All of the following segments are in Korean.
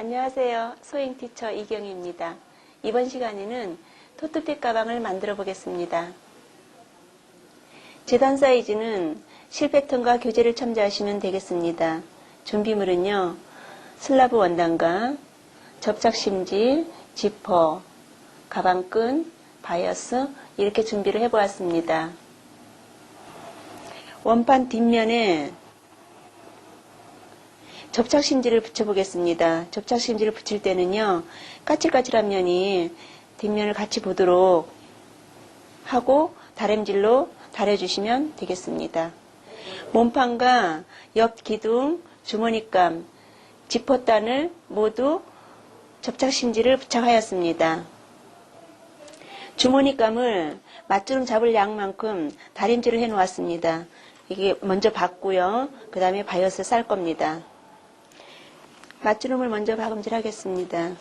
안녕하세요. 소잉 티처 이경입니다. 이번 시간에는 토트팩 가방을 만들어 보겠습니다. 재단 사이즈는 실패턴과 교재를 참조하시면 되겠습니다. 준비물은요. 슬라브 원단과 접착심지, 지퍼, 가방끈, 바이어스 이렇게 준비를 해보았습니다. 원판 뒷면에 접착심지를 붙여보겠습니다. 접착심지를 붙일 때는요, 까칠까칠한 면이 뒷면을 같이 보도록 하고 다림질로 다려주시면 되겠습니다. 몸판과 옆 기둥, 주머니감, 지퍼단을 모두 접착심지를 부착하였습니다. 주머니감을 맞주름 잡을 양만큼 다림질을 해 놓았습니다. 이게 먼저 받고요. 그 다음에 바이어스 쌀 겁니다. 맞주름을 먼저 박음질 하겠습니다.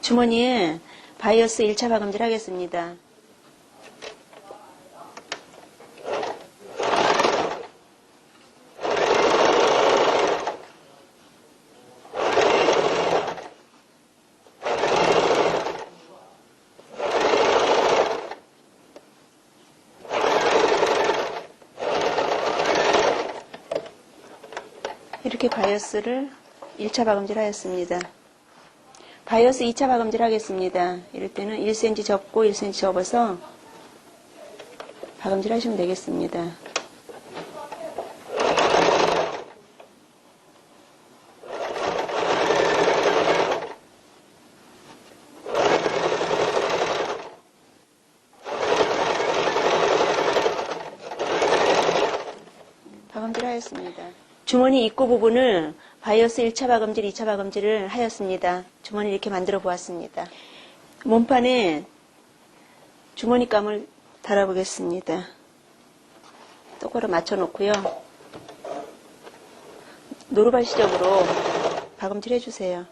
주머니에 바이어스 1차 박음질 하겠습니다. 이렇게 바이어스를 1차 박음질 하였습니다. 바이어스 2차 박음질 하겠습니다. 이럴 때는 1cm 접고 1cm 접어서 박음질 하시면 되겠습니다. 박음질 하였습니다. 주머니 입구 부분을 바이어스 1차 박음질, 2차 박음질을 하였습니다. 주머니 이렇게 만들어 보았습니다. 몸판에 주머니감을 달아보겠습니다. 똑바로 맞춰 놓고요. 노루발 시접으로 박음질 해주세요.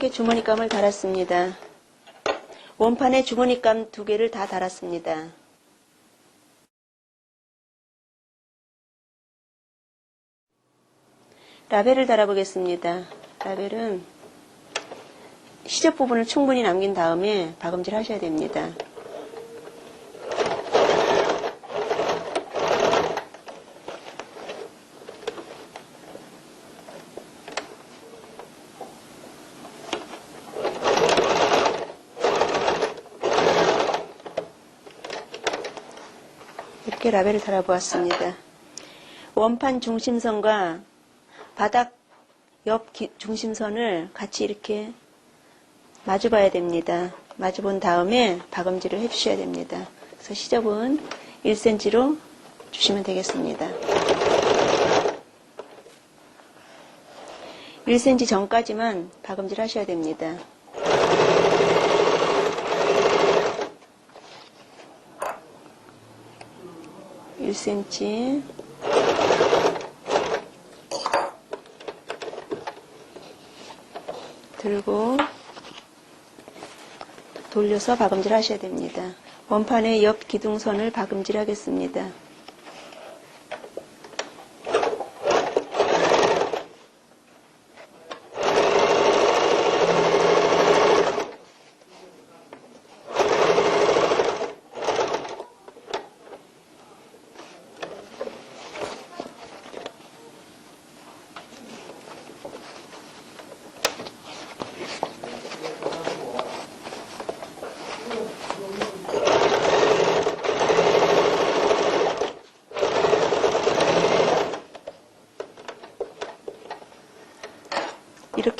이렇게 주머니감을 달았습니다. 원판에 주머니감 두 개를 다 달았습니다. 라벨을 달아보겠습니다. 라벨은 시접 부분을 충분히 남긴 다음에 박음질 하셔야 됩니다. 이렇게 라벨을 달아보았습니다. 원판 중심선과 바닥 옆 기- 중심선을 같이 이렇게 마주 봐야 됩니다. 마주 본 다음에 박음질을 해주셔야 됩니다. 그래서 시접은 1cm로 주시면 되겠습니다. 1cm 전까지만 박음질 하셔야 됩니다. 일 c m 들고 돌려서 박음질 하셔야 됩니다. 원판의 옆 기둥선을 박음질 하겠습니다.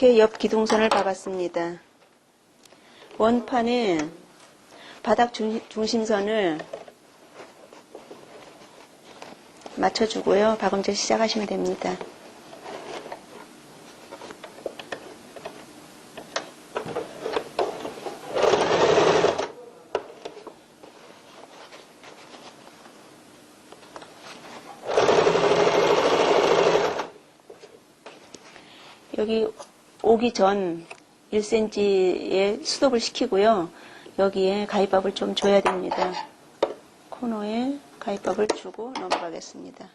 이렇게 옆 기둥선을 박았습니다. 원판에 바닥 중- 중심선을 맞춰주고요. 박음질 시작하시면 됩니다. 여기 오기 전 1cm에 수독을 시키고요. 여기에 가위밥을 좀 줘야 됩니다. 코너에 가위밥을 주고 넘어가겠습니다.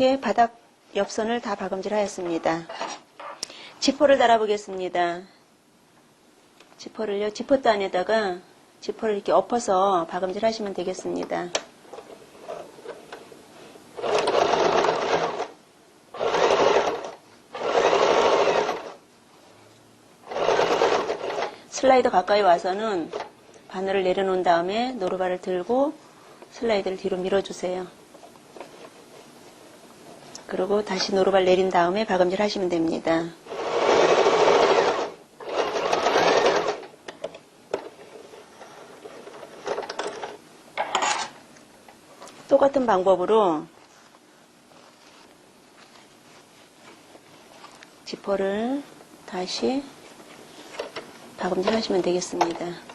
이렇게 바닥 옆선을 다 박음질 하였습니다. 지퍼를 달아보겠습니다. 지퍼를요, 지퍼단에다가 지퍼를 이렇게 엎어서 박음질 하시면 되겠습니다. 슬라이더 가까이 와서는 바늘을 내려놓은 다음에 노루발을 들고 슬라이드를 뒤로 밀어주세요. 그리고 다시 노루발 내린 다음에 박음질 하시면 됩니다. 똑같은 방법으로 지퍼를 다시 박음질 하시면 되겠습니다.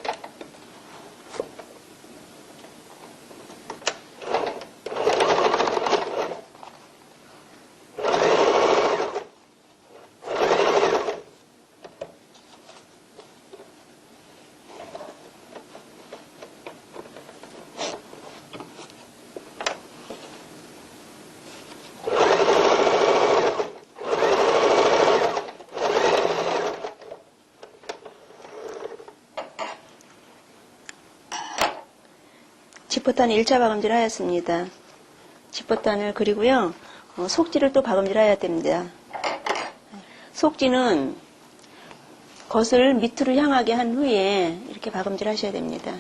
지퍼단 1차 박음질 하였습니다. 지퍼단을 그리고요, 어, 속지를 또 박음질 해야 됩니다. 속지는 겉을 밑으로 향하게 한 후에 이렇게 박음질 하셔야 됩니다.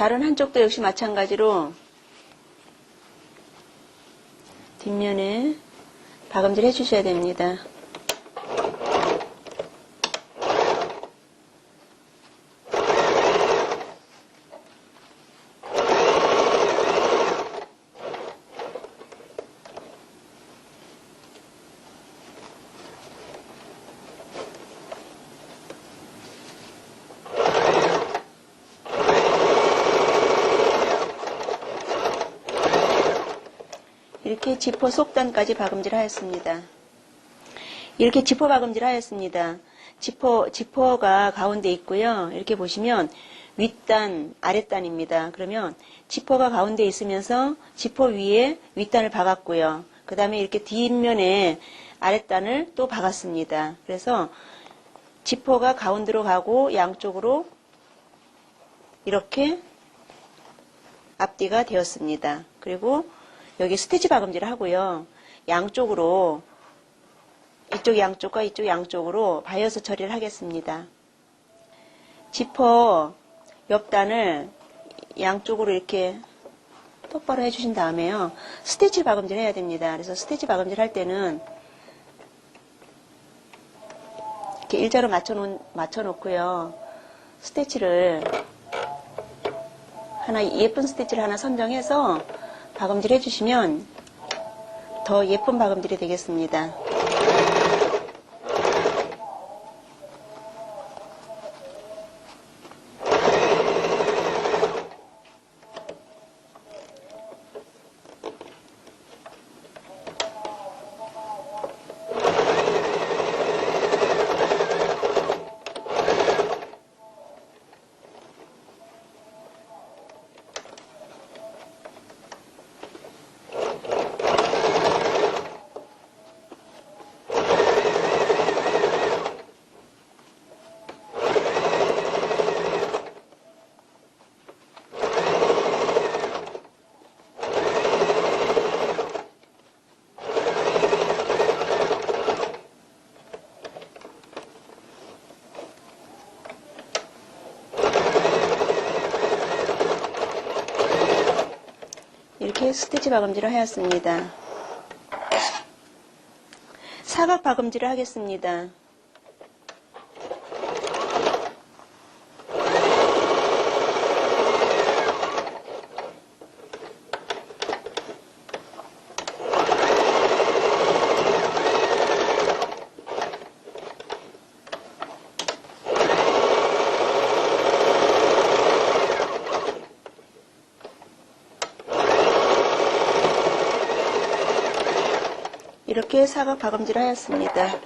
다른 한쪽도 역시 마찬가지로 뒷면에 박음질 해주셔야 됩니다. 이렇게 지퍼 속단까지 박음질 하였습니다. 이렇게 지퍼 박음질 하였습니다. 지퍼, 지퍼가 가운데 있고요. 이렇게 보시면 윗단, 아랫단입니다. 그러면 지퍼가 가운데 있으면서 지퍼 위에 윗단을 박았고요. 그 다음에 이렇게 뒷면에 아랫단을 또 박았습니다. 그래서 지퍼가 가운데로 가고 양쪽으로 이렇게 앞뒤가 되었습니다. 그리고 여기 스티치 박음질을 하고요. 양쪽으로 이쪽 양쪽과 이쪽 양쪽으로 바이어스 처리를 하겠습니다. 지퍼 옆단을 양쪽으로 이렇게 똑바로 해주신 다음에요. 스티치 박음질 해야 됩니다. 그래서 스티치 박음질 할 때는 이렇게 일자로 맞춰놓, 맞춰놓고요. 스티치를 하나 예쁜 스티치를 하나 선정해서 박음질 해주시면 더 예쁜 박음질이 되겠습니다. 스티치 박음질을 하였습니다. 사각 박음질을 하겠습니다. 이렇게 사각 박음질을 하였습니다.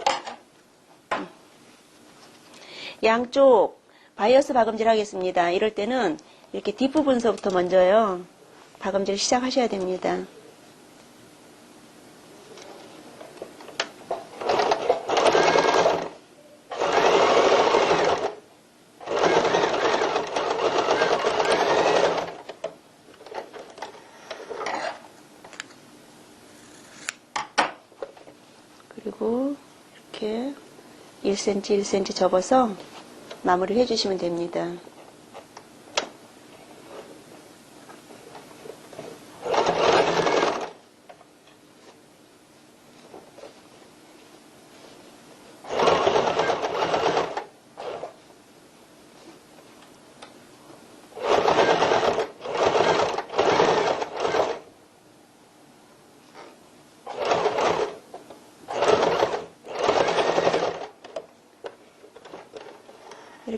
양쪽 바이어스 박음질 하겠습니다. 이럴 때는 이렇게 뒷부분서부터 먼저요. 박음질 시작하셔야 됩니다. 그리고 이렇게 1cm, 1cm 접어서 마무리를 해주시면 됩니다.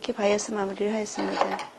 이렇게 바이어스 마무리를 하였습니다.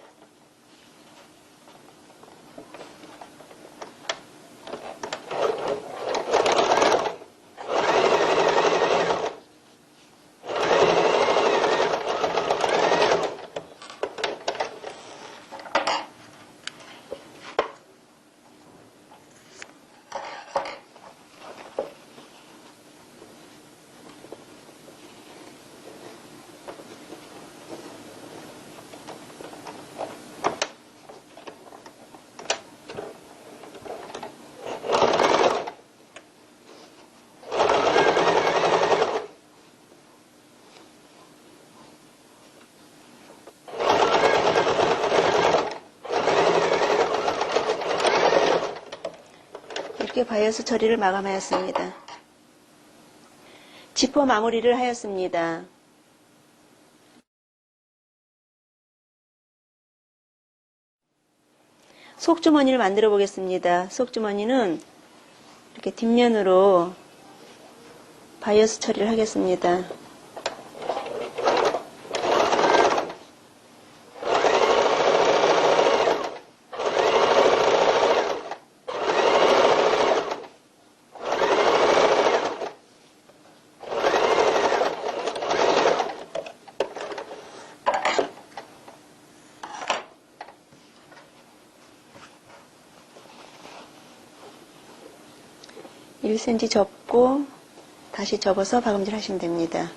이렇게 바이어스 처리를 마감하였습니다. 지퍼 마무리를 하였습니다. 속주머니를 만들어 보겠습니다. 속주머니는 이렇게 뒷면으로 바이어스 처리를 하겠습니다. 1cm 접고 다시 접어서 박음질 하시면 됩니다.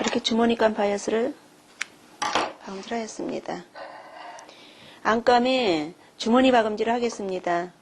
이렇게 주머니깐 바이어스를 방질하였습니다. 안감에 주머니 박음질을 하겠습니다.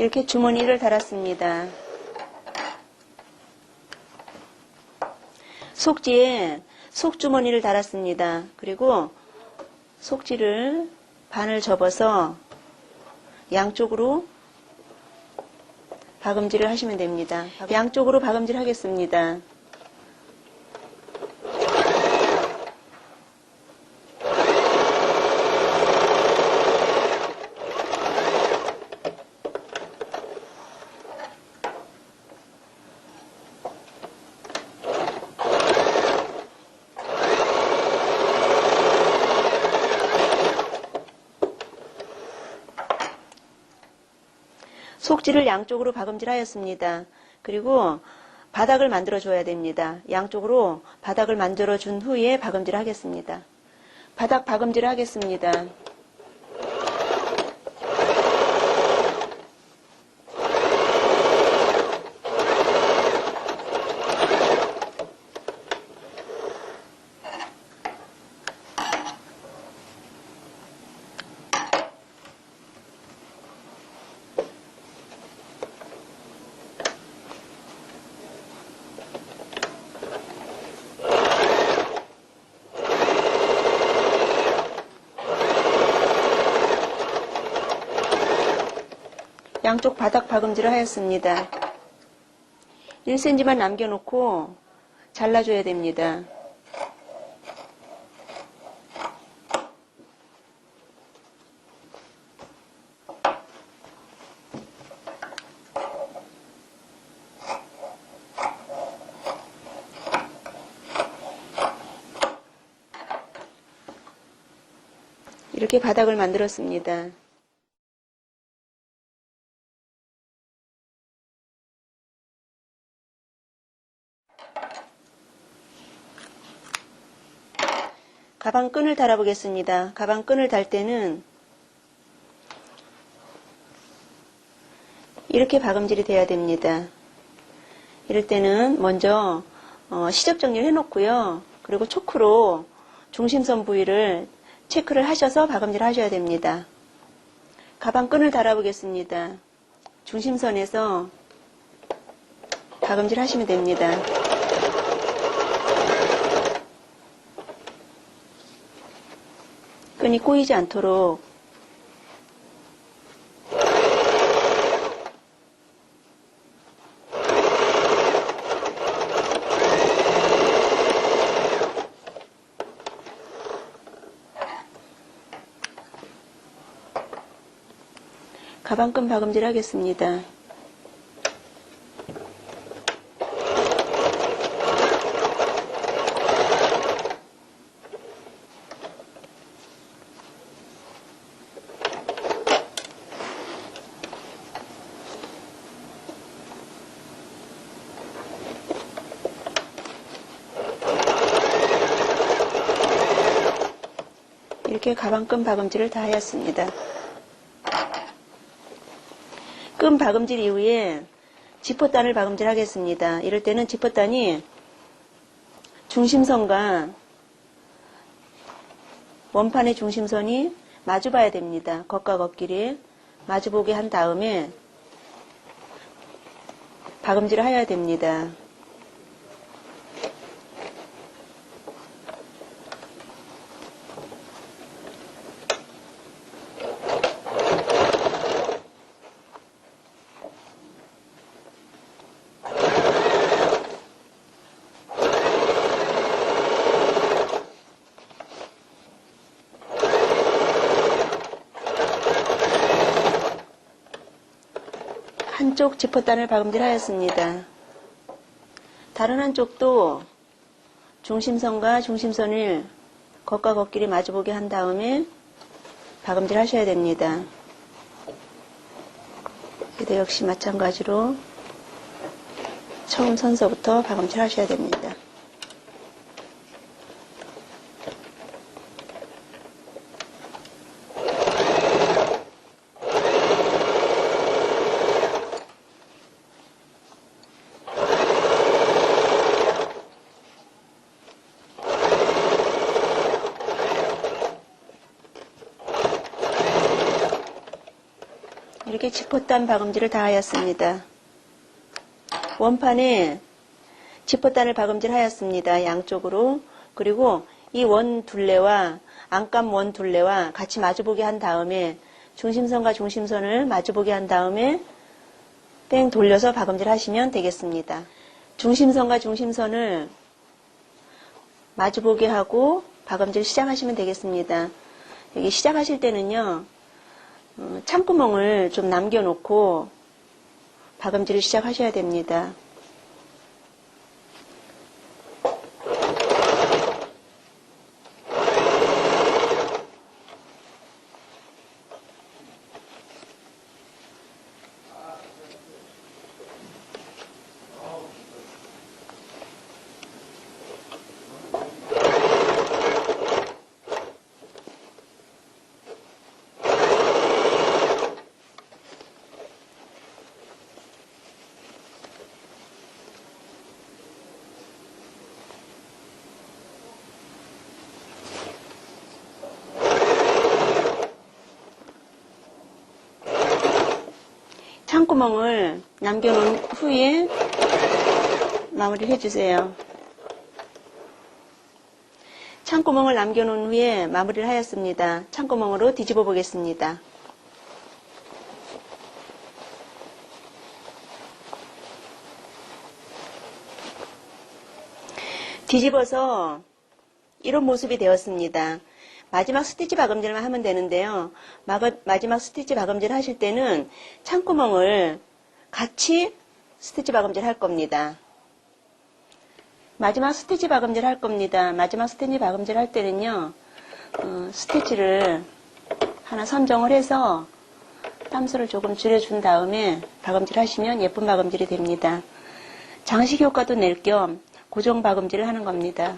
이렇게 주머니를 달았습니다. 속지에 속주머니를 달았습니다. 그리고 속지를 반을 접어서 양쪽으로 박음질을 하시면 됩니다. 양쪽으로 박음질 하겠습니다. 속지를 양쪽으로 박음질하였습니다. 그리고 바닥을 만들어 줘야 됩니다. 양쪽으로 바닥을 만들어 준 후에 박음질 하겠습니다. 바닥 박음질 하겠습니다. 양쪽 바닥 박음질을 하였습니다. 1cm만 남겨놓고 잘라줘야 됩니다. 이렇게 바닥을 만들었습니다. 가방 끈을 달아 보겠습니다. 가방 끈을 달 때는 이렇게 박음질이 돼야 됩니다. 이럴 때는 먼저 어, 시접 정리를 해놓고요. 그리고 초크로 중심선 부위를 체크를 하셔서 박음질 하셔야 됩니다. 가방 끈을 달아보겠습니다. 중심선에서 박음질 하시면 됩니다. 끈이 꼬이지 않도록 가방끈 박음질 하겠습니다. 이렇게 가방끈 박음질을 다 하였습니다. 끈 박음질 이후에 지퍼단을 박음질 하겠습니다. 이럴 때는 지퍼단이 중심선과 원판의 중심선이 마주 봐야 됩니다. 겉과 겉끼리 마주보게 한 다음에 박음질을 하여야 됩니다. 한쪽 지퍼단을 박음질 하였습니다. 다른 한쪽도 중심선과 중심선을 겉과 겉끼리 마주보게 한 다음에 박음질 하셔야 됩니다. 이도 역시 마찬가지로 처음 선서부터 박음질 하셔야 됩니다. 이렇게 지퍼단 박음질을 다 하였습니다. 원판에 지퍼단을 박음질 하였습니다. 양쪽으로. 그리고 이 원 둘레와 안감 원 둘레와 같이 마주보게 한 다음에 중심선과 중심선을 마주보게 한 다음에 뺑 돌려서 박음질 하시면 되겠습니다. 중심선과 중심선을 마주보게 하고 박음질 시작하시면 되겠습니다. 여기 시작하실 때는요. 어, 창구멍을 좀 남겨놓고 박음질을 시작하셔야 됩니다. 창 구멍을 남겨놓은 후에 마무리를 해주세요. 창구멍을 남겨놓은 후에 마무리를 하였습니다. 창구멍으로 뒤집어 보겠습니다. 뒤집어서 이런 모습이 되었습니다. 마지막 스티치 박음질만 하면 되는데요. 마지막 스티치 박음질 하실 때는 창구멍을 같이 스티치 박음질 할 겁니다. 마지막 스티치 박음질 할 겁니다. 마지막 스티치 박음질 할 때는요, 어, 스티치를 하나 선정을 해서 땀수를 조금 줄여준 다음에 박음질 하시면 예쁜 박음질이 됩니다. 장식 효과도 낼 겸 고정 박음질을 하는 겁니다.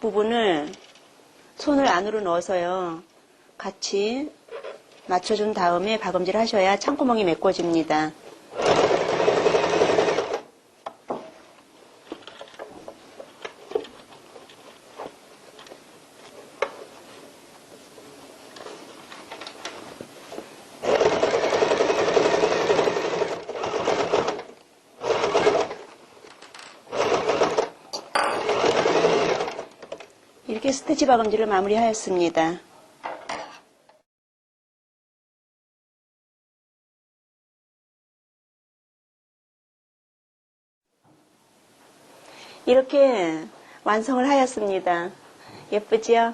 부분을 손을 안으로 넣어서요. 같이 맞춰준 다음에 박음질 하셔야 창구멍이 메꿔집니다. 이렇게 스티치 박음질을 마무리하였습니다. 이렇게 완성을 하였습니다. 예쁘지요?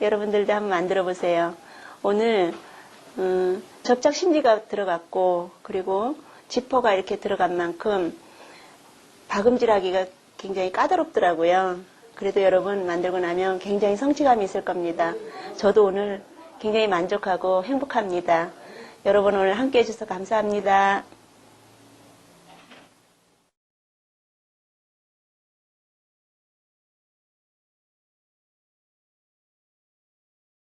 여러분들도 한번 만들어 보세요. 오늘 음, 접착 심지가 들어갔고 그리고 지퍼가 이렇게 들어간 만큼 박음질하기가 굉장히 까다롭더라고요. 그래도 여러분 만들고 나면 굉장히 성취감이 있을 겁니다. 저도 오늘 굉장히 만족하고 행복합니다. 여러분 오늘 함께 해주셔서 감사합니다.